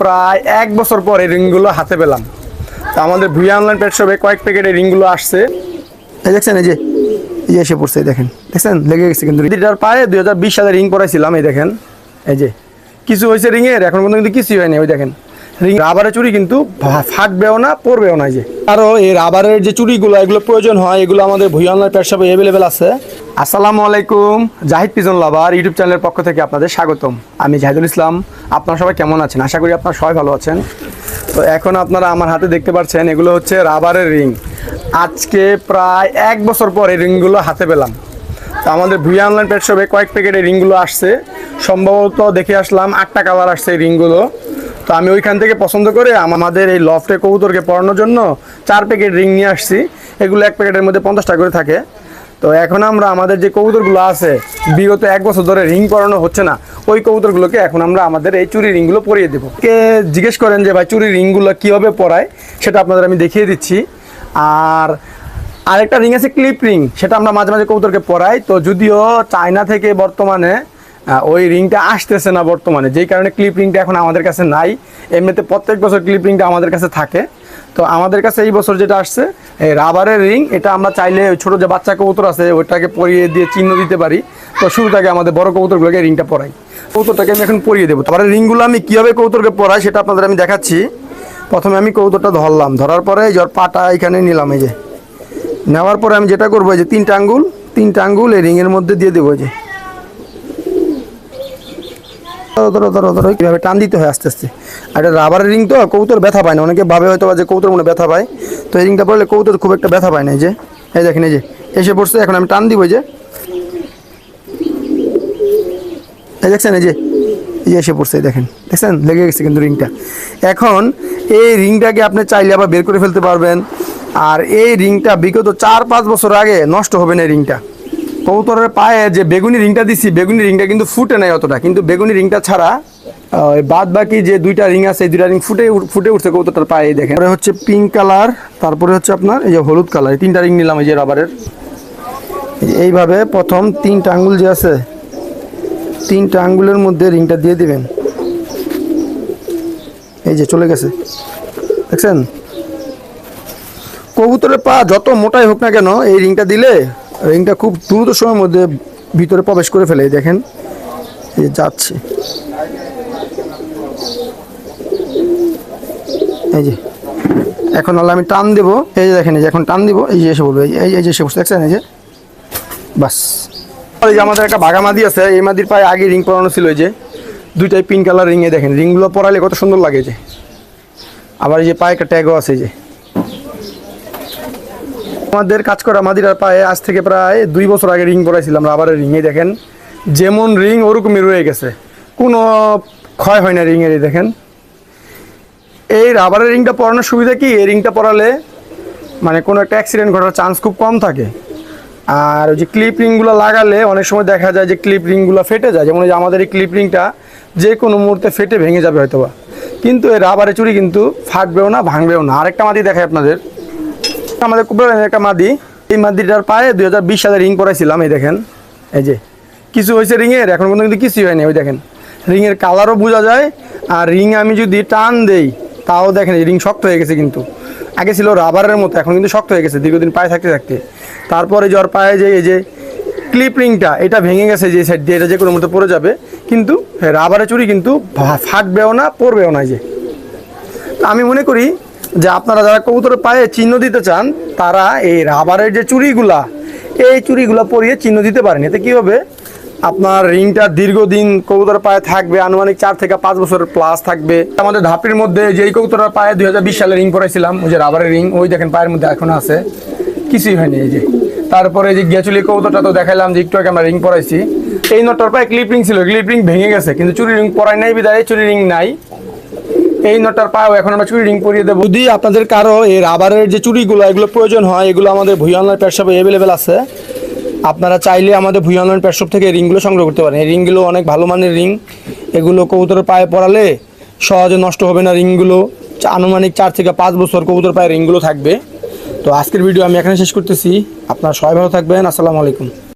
প্রায় এক বছর পর এই রিংগুলো হাতে পেলাম। তো আমাদের ভুইয়া অনলাইন পেট শপে কয়েক প্যাকেট এই রিংগুলো আসছে। এই দেখছেন, এই যে এই যে এসে পড়ছে দেখেন, দেখছেন? লেগে গেছে কিন্তু এটার পায়ে দুই হাজার বিশ সালে রিং পরাইছিলাম, এই দেখেন। এই যে, কিছু হয়েছে রিংয়ের, এখন পর্যন্ত কিন্তু কিছুই হয়নি, ওই দেখেন। রিং রাবারের চুড়ি কিন্তু ফাটবেও না পড়বেও না যে। আরও এই রাবারের যে চুড়িগুলো এগুলো প্রয়োজন হয় এগুলো আমাদের ভুইয়া অনলাইন পেট শপে অ্যাভেলেবেল আছে। আসসালামু আলাইকুম জাহিদ পিজন লাভার ইউটিউব চ্যানেলের পক্ষ থেকে আপনাদের স্বাগতম। আমি জাহিদুল ইসলাম আপনারা সবাই কেমন আছেন? আশা করি আপনারা সবাই ভালো আছেন। তো এখন আপনারা আমার হাতে দেখতে পাচ্ছেন এগুলো হচ্ছে রাবারের রিং আজকে প্রায় এক বছর পর এই রিংগুলো হাতে পেলাম। তো আমাদের ভুইয়া অনলাইন পেট শপে কয়েক প্যাকেট এই রিংগুলো আসছে। সম্ভবত দেখে আসলাম আটটা কালার আসছে এই রিংগুলো তো আমি ওইখান থেকে পছন্দ করে আমাদের এই লফটে কবুতরকে পড়ানোর জন্য চার প্যাকেট রিং নিয়ে আসছি। এগুলো এক প্যাকেটের মধ্যে পঞ্চাশ টাকা করে থাকে। তো এখন আমরা আমাদের যে কবুতরগুলো আছে, বিগত এক বছর ধরে রিং পরানো হচ্ছে না, ওই কবুতরগুলোকে এখন আমরা আমাদের এই চুরি রিংগুলো পরিয়ে দেবো। কে জিজ্ঞেস করেন যে, ভাই, চুরি রিংগুলো কীভাবে পরায়? সেটা আপনাদের আমি দেখিয়ে দিচ্ছি। আর আরেকটা রিং আছে ক্লিপ রিং, সেটা আমরা মাঝে মাঝে কবুতরকে পরাই। তো যদিও চায়না থেকে বর্তমানে ওই রিংটা আসতেছে না বর্তমানে। যেই কারণে ক্লিপ রিংটা এখন আমাদের কাছে নাই। এমনিতে প্রত্যেক বছর ক্লিপ রিংটা আমাদের কাছে থাকে। তো আমাদের কাছে এই বছর যেটা আসছে, এই রাবারের রিং এটা আমরা চাইলে ছোটো যে বাচ্চা কবুতর আছে, ওইটাকে পরিয়ে দিয়ে চিহ্ন দিতে পারি। তো শুরুটাকে আমাদের বড় কবুতরগুলোকে রিংটা পরাই। কবুতরটাকে আমি এখন পরিয়ে দেবো। তারপরে রিংগুলো আমি কীভাবে কবুতরকে পরাই সেটা আপনাদের আমি দেখাচ্ছি। প্রথমে আমি কৌতরটা ধরলাম। ধরার পরে ওর পাটা এখানে নিলাম, এই যে। নেওয়ার পরে আমি যেটা করব যে তিনটা আঙ্গুল তিনটা আঙ্গুল এই রিংয়ের মধ্যে দিয়ে দেবো যে। ধরো কীভাবে টান দিতে হয় আস্তে আস্তে। আর এটা রাবারের রিং তো কবুতর ব্যথা পায় না, অনেকে ভাবে হয়তো যে কবুতর মনে ব্যথা পায়। তো এই রিংটা পড়লে কবুতর খুব একটা ব্যথা পায় না যে, এই দেখেন, এই যে, এসে পড়ছে, এখন আমি টান দিব যে। এই দেখছেন, এই যে, এই এসে পড়ছে দেখেন, দেখছেন? লেগে গেছে কিন্তু রিংটা। এখন এই রিংটাকে আপনি চাইলে আবার বের করে ফেলতে পারবেন। আর এই রিংটা বিগত চার পাঁচ বছর আগে নষ্ট হবে না এই রিংটা। কবুতরের পায়ে যে বেগুনি রিংটা দিছি, বেগুনি রিংটা কিন্তু ফুটে নাই অতটা। কিন্তু বেগুনি রিংটা ছাড়া বাদ বাকি যে দুইটা রিং আছে, এই দুইটা রিং ফুটে ফুটে উঠছে কবুতরটার পায়ে দেখেন। তারপরে হচ্ছে পিঙ্ক কালার তারপরে হচ্ছে আপনার এই যে হলুদ কালার তিনটা রিং নিলাম, এই যে রাবারের এইভাবে প্রথম তিনটা আঙ্গুল যে আছে, তিনটা আঙ্গুলের মধ্যে রিংটা দিয়ে দিবেন। এই যে চলে গেছে। দেখছেন? কবুতরের পা যত মোটাই হোক না কেন, এই রিংটা দিলে রিংটা খুব দ্রুত সময়ের মধ্যে ভিতরে প্রবেশ করে ফেলে দেখেন। এই যাচ্ছে। এই যে, এখন হলো আমি টান দেবো। এই যে দেখেন, এই যে এখন টান দিব। এই যে এসে বলব এই যে- এই যে- এই যে এসে বসে দেখছেন? এই যে, বাস। এই যে আমাদের একটা বাঘা মাদি আছে, এই মাদির পায়ে আগে রিং পরানো ছিল, এই যে। দুইটাই পিঙ্ক কালার রিংয়ে দেখেন। রিংগুলো পরালে কত সুন্দর লাগে যে। আবার এই যে পায়ে একটা ট্যাগও আছে, এই যে। আমাদের কাজ করা মাদিরার পায়ে আজ থেকে প্রায় দুই বছর আগে রিং পরাইছিলাম, রাবারের রিং এই দেখেন। যেমন রিং ওরকমই রয়ে গেছে। কোনো ক্ষয় হয় না রিংয়ের এই দেখেন। এই রাবারের রিংটা পরানোর সুবিধা কি? এই রিংটা পরালে মানে কোনো একটা অ্যাক্সিডেন্ট ঘটার চান্স খুব কম থাকে। আর ওই যে ক্লিপ রিংগুলো লাগালে অনেক সময় দেখা যায় যে ক্লিপ রিংগুলো ফেটে যায়। যেমন যে আমাদের এই ক্লিপ রিংটা যে কোনো মুহূর্তে ফেটে ভেঙে যাবে হয়তোবা। কিন্তু এই রাবারের চুড়ি কিন্তু ফাটবেও না, ভাঙবেও না। আরেকটা মাদি দেখায় আপনাদের। আমাদের কুপড়ার একটা মাদি। এই মাদিটার পায়ে দুই হাজার বিশ সালে রিং পরাইছিলাম, এই দেখেন। এই যে, কিছু হয়েছে রিংয়ের, এখন পর্যন্ত কিন্তু কিছুই হয়নি, ওই দেখেন। রিংয়ের কালারও বোঝা যায়, আর রিং আমি যদি টান দেই, তাও দেখেন রিং শক্ত হয়ে গেছে কিন্তু। আগে ছিল রাবারের মতো, এখন কিন্তু শক্ত হয়ে গেছে, দীর্ঘদিন পায়ে থাকতে থাকতে। তারপরে জ্বর পায়ে যে, এই যে ক্লিপ রিংটা, এটা ভেঙে গেছে যে সাইড দিয়ে, এটা যে কোনো মতো পড়ে যাবে, কিন্তু রাবারের চুরি কিন্তু ফাটবেও না পড়বেও না যে। আমি মনে করি যে আপনারা যারা কবুতরের পায়ে চিহ্ন দিতে চান, তারা এই রাবারের যে চুরিগুলা এই চুড়িগুলা পরিয়ে চিহ্ন দিতে পারেন। এতে কী হবে? আপনার রিংটা দীর্ঘদিন কবুতরের পায়ে থাকবে, আনুমানিক চার থেকে পাঁচ বছরের প্লাস থাকবে। আমাদের ধাপির মধ্যে যেই কবুতরের পায়ে দুই হাজার বিশ সালে রিং পরাইছিলাম ওই যে রাবারের রিং, ওই দেখেন পায়ের মধ্যে এখন আছে। কিছুই হয়নি এই যে। তারপরে যে গেচুলি কবুতরটা তো দেখালাম যে একটু আগে আমরা রিং পরাইছি। এই নটটার পায়ে ক্লিপ রিং ছিল ক্লিপ রিং ভেঙে গেছে, কিন্তু চুরি রিং পরাই নাই বিদায় চুরি রিং নাই। এই নটার পাও, এখন আমরা চুরি রিং পরিয়ে দেবো। যদি আপনাদের কারও এই রাবারের যে চুরিগুলো, এগুলো প্রয়োজন হয়, এগুলো আমাদের ভুই অনলাইন পেট শপে অ্যাভেলেবেল আছে। আপনারা চাইলে আমাদের ভুই অনলাইন পেট শপ থেকে রিংগুলো সংগ্রহ করতে পারেন। এই রিংগুলো অনেক ভালো মানের রিং এগুলো কবুতরের পায়ে পরালে সহজে নষ্ট হবে না রিংগুলো আনুমানিক চার থেকে পাঁচ বছর কবুতর পায়ে রিংগুলো থাকবে। তো আজকের ভিডিও আমি এখানে শেষ করতেছি। আপনারা সবাই ভালো থাকবেন। আসসালামু আলাইকুম।